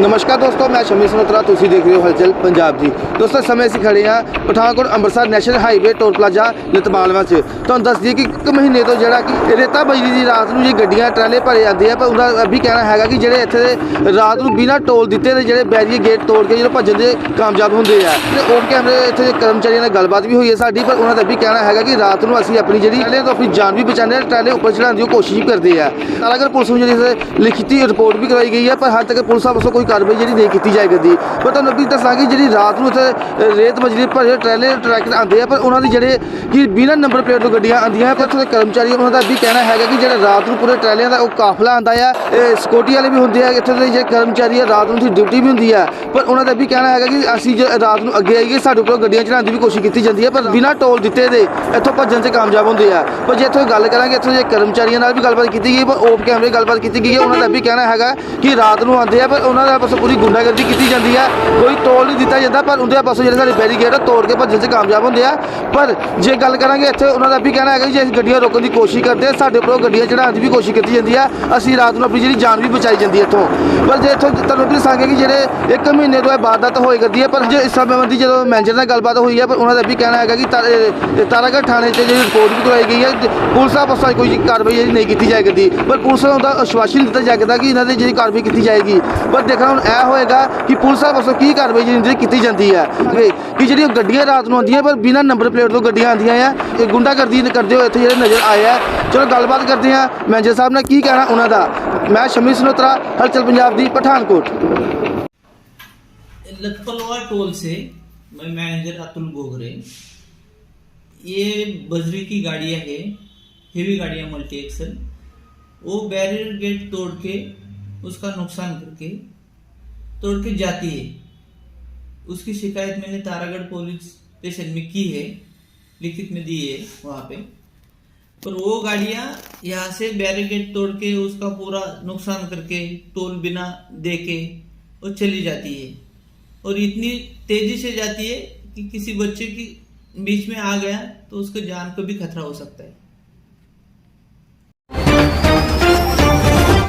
ਨਮਸਕਾਰ ਦੋਸਤੋ, ਮੈਂ ਸ਼ਮੀ ਸਨੋਤਰਾ, ਤੁਸੀਂ ਦੇਖ ਰਹੇ ਹੋ ਹਲਚਲ ਪੰਜਾਬ ਜੀ। ਦੋਸਤੋ ਸਮੇਂ ਅਸੀਂ ਖੜੇ ਆ Pathankot Amritsar national highway, toll plaza ਲਤਮਾਲਵਾ 'ਚ। ਤੁਹਾਨੂੰ ਦੱਸ ਦਈਏ ਕਿ ਇੱਕ ਮਹੀਨੇ ਤੋਂ ਜਿਹੜਾ ਕਿ ਰੇਤਾ ਬਜਰੀ ਦੀ ਰਾਤ ਨੂੰ ਜੇ ਗੱਡੀਆਂ, ਟਰਾਲੇ ਭਰੇ ਜਾਂਦੇ ਆ, ਪਰ ਉਹਦਾ ਇਹ ਵੀ ਕਹਿਣਾ ਹੈਗਾ ਕਿ ਜਿਹੜੇ ਇੱਥੇ ਦੇ ਰਾਤ ਨੂੰ ਬਿਨਾਂ ਟੋਲ ਦਿੱਤੇ ਦੇ ਜਿਹੜੇ ਬੈਰੀਅਰ ਗੇਟ ਤੋੜ ਕੇ ਜਿਹੜੇ ਭੱਜਣ ਦੇ ਕਾਮਯਾਬ ਹੁੰਦੇ ਆ, ਤੇ ਔਨ ਕੈਮਰੇ ਇੱਥੇ ਦੇ ਕਰਮਚਾਰੀਆਂ ਨਾਲ ਗੱਲਬਾਤ ਵੀ ਹੋਈ ਹੈ ਸਾਡੀ, ਪਰ ਉਹਨਾਂ ਦਾ ਵੀ ਕਹਿਣਾ ਹੈਗਾ ਕਿ ਰਾਤ ਨੂੰ ਅਸੀਂ ਆਪਣੀ ਜਿਹੜੀ ਟਰਾਲੇ ਤੋਂ ਆਪਣੀ ਜਾਨ ਵੀ ਬਚਾਉਂਦੇ ਆ, ਟਰਾਲੇ ਉੱਪਰ ਚੜਾਉਣ ਦੀ ਕੋਸ਼ਿਸ਼ ਵੀ ਕਰਦੇ ਆ। ਤਾਲਾਗਰ ਪੁਲਿਸ ਨੂੰ ਜਿਹੜੀ ਲਿਖਤੀ ਰਿਪੋਰਟ ਵੀ ਕਰਾਈ ਗਈ ਹੈ, ਪਰ ਹਾਲ ਤੱਕ ਪੁਲਿਸ ਵੱਲੋਂ ਕੋਈ ਕਾਰਵਾਈ ਜਿਹੜੀ ਨਹੀਂ ਕੀਤੀ ਜਾਏਗੀ। ਪਰ ਤੁਹਾਨੂੰ ਵੀ ਦੱਸਾਂਗੇ, ਜਿਹੜੀ ਰਾਤ ਨੂੰ ਇੱਥੇ ਰੇਤ ਮਜਰੀ ਭਰੇ ਟਰੈਲੇ ਟਰੈਕਟਰ ਆਉਂਦੇ ਆ, ਪਰ ਉਹਨਾਂ ਦੀ ਜਿਹੜੇ ਕਿ ਬਿਨਾਂ ਨੰਬਰ ਪਲੇਟ ਤੋਂ ਗੱਡੀਆਂ ਆਉਂਦੀਆਂ ਪਰ ਇੱਥੇ ਦੇ ਕਰਮਚਾਰੀ ਉਹਨਾਂ ਦਾ ਵੀ ਕਹਿਣਾ ਹੈਗਾ ਕਿ ਜਿਹੜਾ ਰਾਤ ਨੂੰ ਪੂਰੇ ਟਰੈਲਿਆਂ ਦਾ ਉਹ ਕਾਫਲਾ ਆਉਂਦਾ ਆ, ਇਹ ਵਾਲੇ ਵੀ ਹੁੰਦੇ ਆ, ਇੱਥੇ ਦੇ ਜਿਹੜੇ ਕਰਮਚਾਰੀ ਆ, ਰਾਤ ਨੂੰ ਦੀ ਡਿਊਟੀ ਵੀ ਹੁੰਦੀ ਆ, ਪਰ ਉਹਨਾਂ ਦਾ ਵੀ ਕਹਿਣਾ ਹੈਗਾ ਕਿ ਅਸੀਂ ਜੇ, ਰਾਤ ਨੂੰ ਅੱਗੇ ਆਈਏ, ਸਾਡੇ ਉੱਪਰ ਗੱਡੀਆਂ ਚੜਾਉਣ ਦੀ ਵੀ ਕੋਸ਼ਿਸ਼ ਕੀਤੀ ਜਾਂਦੀ ਹੈ ਪਰ ਬਿਨਾਂ ਟੋਲ ਦਿੱਤੇ ਦੇ ਇੱਥੋਂ ਭੱਜਣ 'ਚ ਕਾਮਯਾਬ ਹੁੰਦੇ ਆ। ਪਰ ਜੇ ਇੱਥੋਂ ਗੱਲ ਕਰਾਂਗੇ, ਇੱਥੋਂ ਦੇ ਕਰਮਚਾਰੀਆਂ ਨਾਲ ਵੀ ਗੱਲਬਾਤ ਕੀਤੀ ਗਈ ਪਰ ਓਪ ਕੈਮਰੇ ਗੱਲਬਾਤ ਕੀਤੀ ਗਈ ਹੈ, ਉਹਨਾਂ ਦਾ ਵੀ ਕਹਿਣਾ ਹੈਗਾ ਕਿ ਰਾਤ ਨੂੰ ਆਉਂਦੇ ਆ, ਪਰ ਉਹਨਾਂ ਦਾ ਬਸ ਪੂਰੀ ਗੁੰਡਾਗਰਦੀ ਕੀਤੀ ਜਾਂਦੀ ਹੈ। ਕੋਈ ਤੋਲ ਨਹੀਂ ਦਿੱਤਾ ਜਾਂਦਾ, ਪਰ ਉਹਦੇ ਪਾਸੋਂ ਜਿਹੜੇ ਸਾਡੇ ਬੈਰੀਕੇਡ ਤੋੜ ਕੇ ਭੱਜਣ 'ਚ ਕਾਮਯਾਬ ਹੁੰਦੇ ਆ। ਪਰ ਜੇ ਗੱਲ ਕਰਾਂਗੇ ਇੱਥੇ, ਉਹਨਾਂ ਦਾ ਵੀ ਕਹਿਣਾ ਹੈਗਾ ਕਿ ਜੇ, ਅਸੀਂ ਗੱਡੀਆਂ ਰੋਕਣ ਦੀ ਕੋਸ਼ਿਸ਼ ਕਰਦੇ ਸਾਡੇ ਉੱਪਰੋਂ ਗੱਡੀਆਂ ਚੜਾਉਣ ਦੀ ਵੀ ਕੋਸ਼ਿਸ਼ ਕੀਤੀ ਜਾਂਦੀ ਹੈ ਅਸੀਂ ਰਾਤ ਨੂੰ ਆਪਣੀ ਜਿਹੜੀ ਜਾਨ ਵੀ ਬਚਾਈ ਜਾਂਦੀ ਹੈ ਇੱਥੋਂ। ਪਰ ਜੇ ਇੱਥੋਂ ਤੁਹਾਨੂੰ ਵੀ ਦੱਸਾਂਗੇ ਕਿ ਜਿਹੜੇ ਇੱਕ ਮਹੀਨੇ ਤੋਂ ਇਹ ਵਾਰਦਾਤ ਹੋਈ ਕਰਦੀ ਹੈ ਪਰ ਜੇ ਇਸ ਸਮੇਂ ਦੀ ਜਦੋਂ ਮੈਨੇਜਰ ਨਾਲ ਗੱਲਬਾਤ ਹੋਈ ਹੈ ਪਰ ਉਹਨਾਂ ਦਾ ਵੀ ਕਹਿਣਾ ਹੈਗਾ ਕਿ ਤਾਰ- ਤਾਰਾਗੜ੍ਹ ਥਾਣੇ 'ਚ ਜਿਹੜੀ ਰਿਪੋਰਟ ਵੀ ਕਰਵਾਈ ਗਈ ਹੈ ਤੇ ਪੁਲਿਸ ਦਾ ਪਾਸੋਂ ਕੋਈ ਕਾਰਵਾਈ ਜਿਹੜੀ ਨਹੀਂ ਕੀਤੀ ਜਾਏ ਕਰਦੀ ਪਰ ਪੁਲਿਸ ਨੂੰ ਦਾ ਅਸ਼ਵਾਸਨ ਦਿੱਤਾ ਜਾਏਗਾ ਕਿ ਇਹਨਾਂ ਦੀ ਜਿਹੜੀ ਕਾਰਵਾਈ ਕੀਤੀ ਜਾਏਗੀ। ਪਰ ਦੇਖਣਾ ਹੁਣ ਇਹ ਹੋਏਗਾ ਕਿ ਪੁਲਿਸ ਦਾ ਪਾਸੋਂ ਕੀ ਕਾਰਵਾਈ ਜਿਹੜੀ ਕੀਤੀ ਜਾਂਦੀ ਹੈ ਕਿ ਕਿ ਜਿਹੜੀਆਂ ਗੱਡੀਆਂ ਰਾਤ ਨੂੰ ਆਉਂਦੀਆਂ ਪਰ ਬਿਨਾਂ ਨੰਬਰ ਪਲੇਟ ਤੋਂ ਗੱਡੀਆਂ ਆਉਂਦੀਆਂ ਆ ਇਹ ਗੁੰਡਾਗਰਦੀ ਕਰਦੇ ਹੋਏ ਇੱਥੇ ਜਿਹੜੇ ਨਜ਼ਰ ਆਏ ਆ ਚਲੋ ਗੱਲਬਾਤ ਕਰਦੇ ਆ ਮੈਨੇਜਰ ਸਾਹਿਬ ਨੇ ਕੀ ਕਹਿਣਾ ਉਹਨਾਂ ਦਾ ਮੈਂ ਸ਼ਮੀ ਸਨੋਤਰਾ ਹਲਚਲ ਪੰਜਾਬ ਦੀ ਪਠਾਨਕੋਟ लखपलवा टोल से मैं मैनेजर अतुल गोगरे ये बजरी की गाड़ियाँ है हेवी गाड़ियाँ मल्टी एक्सल वो बैरियर गेट तोड़ के उसका नुकसान करके तोड़ के जाती है। उसकी शिकायत मैंने तारागढ़ पुलिस स्टेशन में की है, लिखित में दी है वहाँ पे। पर वो गाड़ियाँ यहाँ से बैरिकेड तोड़ के उसका पूरा नुकसान करके, टोल बिना दे के वो चली जाती है। और इतनी तेज़ी से जाती है कि किसी बच्चे की बीच में आ गया तो उसके जान को भी खतरा हो सकता है।